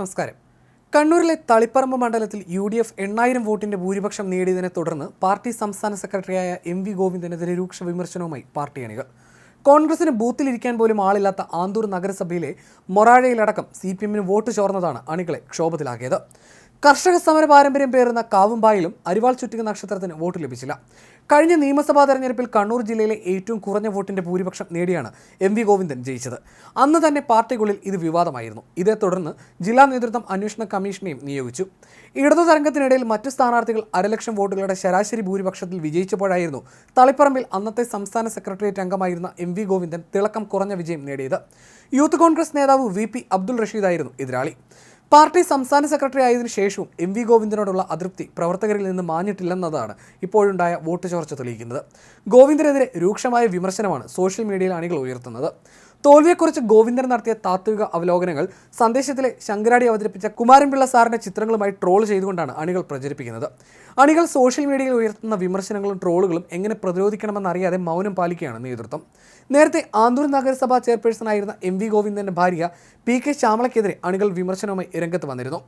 നമസ്കാരം. കണ്ണൂരിലെ തളിപ്പറമ്പ് മണ്ഡലത്തിൽ യു ഡി എഫ് എണ്ണായിരം വോട്ടിന്റെ ഭൂരിപക്ഷം നേടിയതിനെ തുടർന്ന് പാർട്ടി സംസ്ഥാന സെക്രട്ടറിയായ എം വി ഗോവിന്ദനെതിരെ രൂക്ഷ വിമർശനവുമായി പാർട്ടി അണികൾ. കോൺഗ്രസിന് ബൂത്തിലിരിക്കാൻ പോലും ആളില്ലാത്ത ആന്തൂർ നഗരസഭയിലെ മൊറാഴയിലടക്കം സി പി എമ്മിന് വോട്ട് ചോർന്നതാണ് അണികളെ ക്ഷോഭത്തിലാക്കിയത്. കർഷക സമര പാരമ്പര്യം പേറുന്ന കാവുമ്പായിലും അരിവാൾ ചുറ്റിക നക്ഷത്രത്തിന് വോട്ട് ലഭിച്ചില്ല. കഴിഞ്ഞ നിയമസഭാ തെരഞ്ഞെടുപ്പിൽ കണ്ണൂർ ജില്ലയിലെ ഏറ്റവും കുറഞ്ഞ വോട്ടിന്റെ ഭൂരിപക്ഷം നേടിയാണ് എം വി ഗോവിന്ദൻ ജയിച്ചത്. അന്ന് തന്നെ പാർട്ടിക്കുള്ളിൽ ഇത് വിവാദമായിരുന്നു. ഇതേ തുടർന്ന് ജില്ലാ നേതൃത്വം അന്വേഷണ കമ്മീഷനെയും നിയോഗിച്ചു. ഇടതു തരംഗത്തിനിടയിൽ മറ്റു സ്ഥാനാർത്ഥികൾ അരലക്ഷം വോട്ടുകളുടെ ശരാശരി ഭൂരിപക്ഷത്തിൽ വിജയിച്ചപ്പോഴായിരുന്നു തളിപ്പറമ്പിൽ അന്നത്തെ സംസ്ഥാന സെക്രട്ടേറിയറ്റ് അംഗമായിരുന്ന എം വി ഗോവിന്ദൻ തിളക്കം കുറഞ്ഞ വിജയം നേടിയത്. യൂത്ത് കോൺഗ്രസ് നേതാവ് വി പി അബ്ദുൾ റഷീദായിരുന്നു എതിരാളി. പാർട്ടി സംസ്ഥാന സെക്രട്ടറി ആയതിനു ശേഷവും എം വി ഗോവിന്ദനോടുള്ള അതൃപ്തി പ്രവർത്തകരിൽ നിന്ന് മാഞ്ഞിട്ടില്ലെന്നതാണ് ഇപ്പോഴുണ്ടായ വോട്ട് ചോർച്ച തെളിയിക്കുന്നത്. ഗോവിന്ദനെതിരെ രൂക്ഷമായ വിമർശനമാണ് സോഷ്യൽ മീഡിയയിൽ അണികൾ ഉയർത്തുന്നത്. തോൽവിയെക്കുറിച്ച് ഗോവിന്ദൻ നടത്തിയ താത്വിക അവലോകനങ്ങൾ സന്ദേശത്തിലെ ശങ്കരാടി അവതരിപ്പിച്ച കുമാരൻപിള്ള സാറിന്റെ ചിത്രങ്ങളുമായി ട്രോൾ ചെയ്തുകൊണ്ടാണ് അണികൾ പ്രചരിപ്പിക്കുന്നത്. അണികൾ സോഷ്യൽ മീഡിയയിൽ ഉയർത്തുന്ന വിമർശനങ്ങളും ട്രോളുകളും എങ്ങനെ പ്രതിരോധിക്കണമെന്ന് അറിയാതെ മൗനം പാലിക്കുകയാണ് നേതൃത്വം. നേരത്തെ ആന്തൂർ നഗരസഭാ ചെയർപേഴ്സണായിരുന്ന എം വി ഗോവിന്ദന്റെ ഭാര്യ പി കെ ശ്യാമളയ്ക്കെതിരെ അണികൾ വിമർശനവുമായി രംഗത്ത് വന്നിരുന്നു.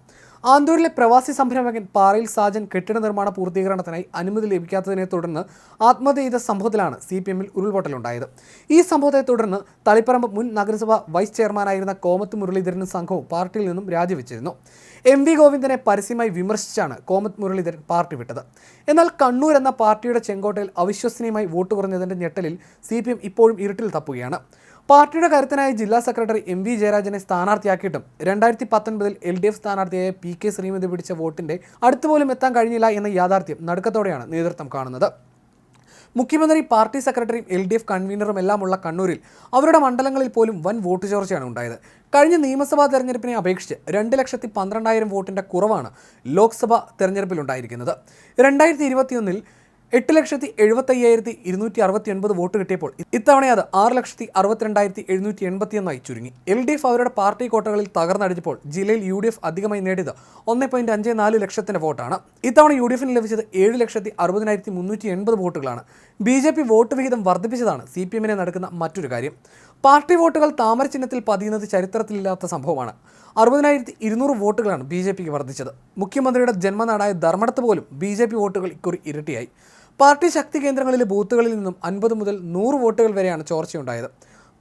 ആന്തൂരിലെ പ്രവാസി സംരംഭകൻ പാറയിൽ സാജൻ കെട്ടിട നിർമ്മാണ പൂർത്തീകരണത്തിനായി അനുമതി ലഭിക്കാത്തതിനെ തുടർന്ന് ആത്മഹത്യ ചെയ്ത സംഭവത്തിലാണ് സി പി എമ്മിൽ ഉരുൾപൊട്ടലുണ്ടായത്. ഈ സംഭവത്തെ തുടർന്ന് തളിപ്പറമ്പ് മുൻ നഗരസഭ വൈസ് ചെയർമാനായിരുന്ന കോമത്ത് മുരളീധരനും സംഘവും പാർട്ടിയിൽ നിന്നും രാജിവെച്ചിരുന്നു. എം വി ഗോവിന്ദനെ പരസ്യമായി വിമർശിച്ചാണ് കോമത്ത് മുരളീധരൻ പാർട്ടി വിട്ടത്. എന്നാൽ കണ്ണൂർ എന്ന പാർട്ടിയുടെ ചെങ്കോട്ടയിൽ അവിശ്വസനീയമായി വോട്ട് കുറഞ്ഞതിന്റെ ഞെട്ടലിൽ സി ഇപ്പോഴും ഇരുട്ടിൽ തപ്പുകയാണ്. പാർട്ടിയുടെ കരുത്തനായ ജില്ലാ സെക്രട്ടറി എം വി ജയരാജനെ സ്ഥാനാർത്ഥിയാക്കിയിട്ടും രണ്ടായിരത്തി പത്തൊൻപതിൽ എൽ ഡി എഫ് സ്ഥാനാർത്ഥിയായ പി കെ ശ്രീമതി പിടിച്ച വോട്ടിന്റെ അടുത്തുപോലും എത്താൻ കഴിഞ്ഞില്ല എന്ന യാഥാർത്ഥ്യം നടുക്കത്തോടെയാണ് നേതൃത്വം കാണുന്നത്. മുഖ്യമന്ത്രി പാർട്ടി സെക്രട്ടറിയും എൽ ഡി എഫ് കൺവീനറും എല്ലാമുള്ള കണ്ണൂരിൽ അവരുടെ മണ്ഡലങ്ങളിൽ പോലും വൻ വോട്ട് ചോർച്ചയാണ് ഉണ്ടായത്. കഴിഞ്ഞ നിയമസഭാ തെരഞ്ഞെടുപ്പിനെ അപേക്ഷിച്ച് രണ്ട് ലക്ഷത്തി പന്ത്രണ്ടായിരം വോട്ടിന്റെ കുറവാണ് ലോക്സഭാ തെരഞ്ഞെടുപ്പിലുണ്ടായിരിക്കുന്നത്. രണ്ടായിരത്തി ഇരുപത്തിയൊന്നിൽ എട്ട് ലക്ഷത്തി എഴുപത്തയ്യായിരത്തി ഇരുന്നൂറ്റി അറുപത്തി ഒൻപത് വോട്ട് കിട്ടിയപ്പോൾ ഇത്തവണ അത് ആറ് ലക്ഷത്തി അറുപത്തിരണ്ടായിരത്തി എഴുന്നൂറ്റി എൺപത്തിയൊന്നായി ചുരുങ്ങി. എൽ ഡി എഫ് അവരുടെ പാർട്ടി കോട്ടകളിൽ തകർന്നടിച്ചപ്പോൾ ജില്ലയിൽ യു ഡി എഫ് അധികമായി നേടിയത് ഒന്ന് പോയിന്റ് അഞ്ച് നാല് ലക്ഷത്തിന്റെ വോട്ടാണ്. ഇത്തവണ യു ഡി എഫിന് ലഭിച്ചത് ഏഴ് ലക്ഷത്തി അറുപതിനായിരത്തി മുന്നൂറ്റി എൺപത് വോട്ടുകളാണ്. ബി ജെ പി വോട്ട് വിഹിതം വർദ്ധിപ്പിച്ചതാണ് സി പി എമ്മിനെ നടക്കുന്ന മറ്റൊരു കാര്യം. പാർട്ടി വോട്ടുകൾ താമര ചിഹ്നത്തിൽ പതിയുന്നത് ചരിത്രത്തിലില്ലാത്ത സംഭവമാണ്. അറുപതിനായിരത്തി ഇരുന്നൂറ് വോട്ടുകളാണ് ബി ജെ പിക്ക് വർദ്ധിച്ചത്. മുഖ്യമന്ത്രിയുടെ ജന്മനാടായ ധർമ്മടത്ത് പോലും ബി ജെ പി വോട്ടുകൾ ഇക്കുറി ഇരട്ടിയായി. പാർട്ടി ശക്തി കേന്ദ്രങ്ങളിലെ ബൂത്തുകളിൽ നിന്നും അൻപത് മുതൽ നൂറ് വോട്ടുകൾ വരെയാണ് ചോർച്ചയുണ്ടായത്.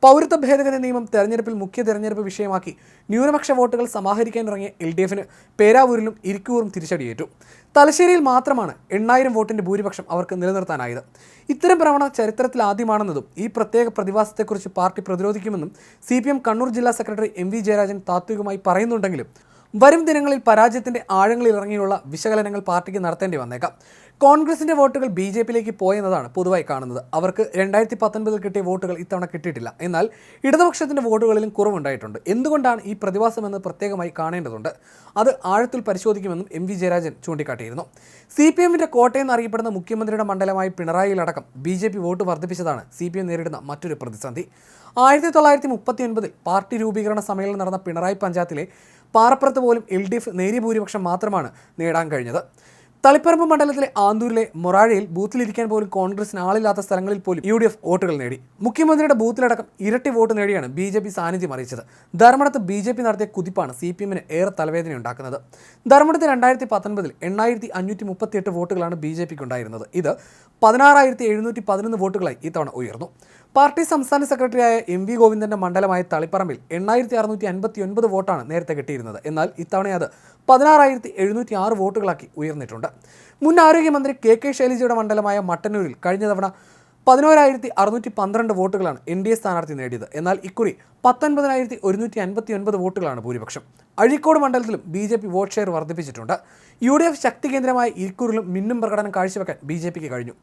പൗരത്വ ഭേദഗതി നിയമം തെരഞ്ഞെടുപ്പിൽ മുഖ്യ തെരഞ്ഞെടുപ്പ് വിഷയമാക്കി ന്യൂനപക്ഷ വോട്ടുകൾ സമാഹരിക്കാൻ ഇറങ്ങിയ എൽ ഡി എഫിന് പേരാവൂരിലും ഇരിക്കൂറും തിരിച്ചടിയേറ്റു. തലശ്ശേരിയിൽ മാത്രമാണ് എണ്ണായിരം വോട്ടിന്റെ ഭൂരിപക്ഷം അവർക്ക് നിലനിർത്താനായത്. ഇത്തരം പ്രവണത ചരിത്രത്തിൽ ആദ്യമാണെന്നതും ഈ പ്രത്യേക പ്രതിഭാസത്തെക്കുറിച്ച് പാർട്ടി പ്രതിരോധിക്കുമെന്നും സി കണ്ണൂർ ജില്ലാ സെക്രട്ടറി എം വി ജയരാജൻ താത്വികമായി പറയുന്നുണ്ടെങ്കിലും വരും ദിനങ്ങളിൽ പരാജയത്തിന്റെ ആഴങ്ങളിൽ ഇറങ്ങിയുള്ള വിശകലനങ്ങൾ പാർട്ടിക്ക് നടത്തേണ്ടി വന്നേക്കാം. കോൺഗ്രസിന്റെ വോട്ടുകൾ ബി ജെ പിയിലേക്ക് പോയെന്നതാണ് പൊതുവായി കാണുന്നത്. അവർക്ക് രണ്ടായിരത്തി പത്തൊൻപതിൽ കിട്ടിയ വോട്ടുകൾ ഇത്തവണ കിട്ടിയിട്ടില്ല. എന്നാൽ ഇടതുപക്ഷത്തിന്റെ വോട്ടുകളിലും കുറവുണ്ടായിട്ടുണ്ട്. എന്തുകൊണ്ടാണ് ഈ പ്രതിഭാസമെന്ന് പ്രത്യേകമായി കാണേണ്ടതുണ്ട്? അത് ആഴത്തിൽ പരിശോധിക്കുമെന്നും എം വി ജയരാജൻ ചൂണ്ടിക്കാട്ടിയിരുന്നു. സി പി എമ്മിന്റെ കോട്ടയം എന്നറിയപ്പെടുന്ന മുഖ്യമന്ത്രിയുടെ മണ്ഡലമായ പിണറായിയിലടക്കം ബി ജെ പി വോട്ട് വർദ്ധിപ്പിച്ചതാണ് സി പി എം നേരിടുന്ന മറ്റൊരു പ്രതിസന്ധി. ആയിരത്തി തൊള്ളായിരത്തി മുപ്പത്തി ഒൻപതിൽ പാർട്ടി രൂപീകരണ സമ്മേളനം നടന്ന പിണറായി പഞ്ചായത്തിലെ പാറപ്പുറത്ത് പോലും എൽ ഡി എഫ് നേരിയ ഭൂരിപക്ഷം മാത്രമാണ് നേടാൻ കഴിഞ്ഞത്. തളിപ്പറമ്പ് മണ്ഡലത്തിലെ ആന്തൂരിലെ മൊറാഴയിൽ ബൂത്തിലിരിക്കാൻ പോലും കോൺഗ്രസിന് ആളില്ലാത്ത സ്ഥലങ്ങളിൽ പോലും യു ഡി എഫ് വോട്ടുകൾ നേടി. മുഖ്യമന്ത്രിയുടെ ബൂത്തിലടക്കം ഇരട്ടി വോട്ട് നേടിയാണ് ബി ജെ പി സാന്നിധ്യം അറിയിച്ചത്. ധർമ്മടത്ത് ബി ജെ പി നടത്തിയ കുതിപ്പാണ് സി പി എമ്മിന് ഏറെ തലവേദന ഉണ്ടാക്കുന്നത്. ധർമ്മടത്ത് രണ്ടായിരത്തി പത്തൊൻപതിൽ എണ്ണായിരത്തി അഞ്ഞൂറ്റി മുപ്പത്തിയെട്ട് വോട്ടുകളാണ് ബി ജെ പിക്ക് ഉണ്ടായിരുന്നത്. ഇത് പതിനാറായിരത്തി എഴുന്നൂറ്റി പതിനൊന്ന് വോട്ടുകളായി ഇത്തവണ ഉയർന്നു. പാർട്ടി സംസ്ഥാന സെക്രട്ടറിയായ എം വി ഗോവിന്ദന്റെ മണ്ഡലമായ തളിപ്പറമ്പിൽ എണ്ണായിരത്തി അറുന്നൂറ്റി അൻപത്തി ഒൻപത് വോട്ടാണ് നേരത്തെ കിട്ടിയിരുന്നത്. എന്നാൽ ഇത്തവണ അത് പതിനാറായിരത്തി എഴുന്നൂറ്റി ആറ് വോട്ടുകളാക്കി ഉയർന്നിട്ടുണ്ട്. മുൻ ആരോഗ്യമന്ത്രി കെ കെ ശൈലജയുടെ മണ്ഡലമായ മട്ടന്നൂരിൽ കഴിഞ്ഞ തവണ പതിനോരായിരത്തി അറുന്നൂറ്റി പന്ത്രണ്ട് വോട്ടുകളാണ് എൻ ഡി എ സ്ഥാനാർത്ഥി നേടിയത്. എന്നാൽ ഇക്കുറി പത്തൊൻപതിനായിരത്തി ഒരുന്നൂറ്റി അൻപത്തി ഒൻപത് വോട്ടുകളാണ് ഭൂരിപക്ഷം. അഴീക്കോട് മണ്ഡലത്തിലും B J P vote share വർദ്ധിപ്പിച്ചിട്ടുണ്ട്. യു ഡി എഫ് ശക്തി കേന്ദ്രമായ ഇരിക്കൂറിലും മിന്നും പ്രകടനം കാഴ്ചവെക്കാൻ ബി ജെ പിക്ക് കഴിഞ്ഞു.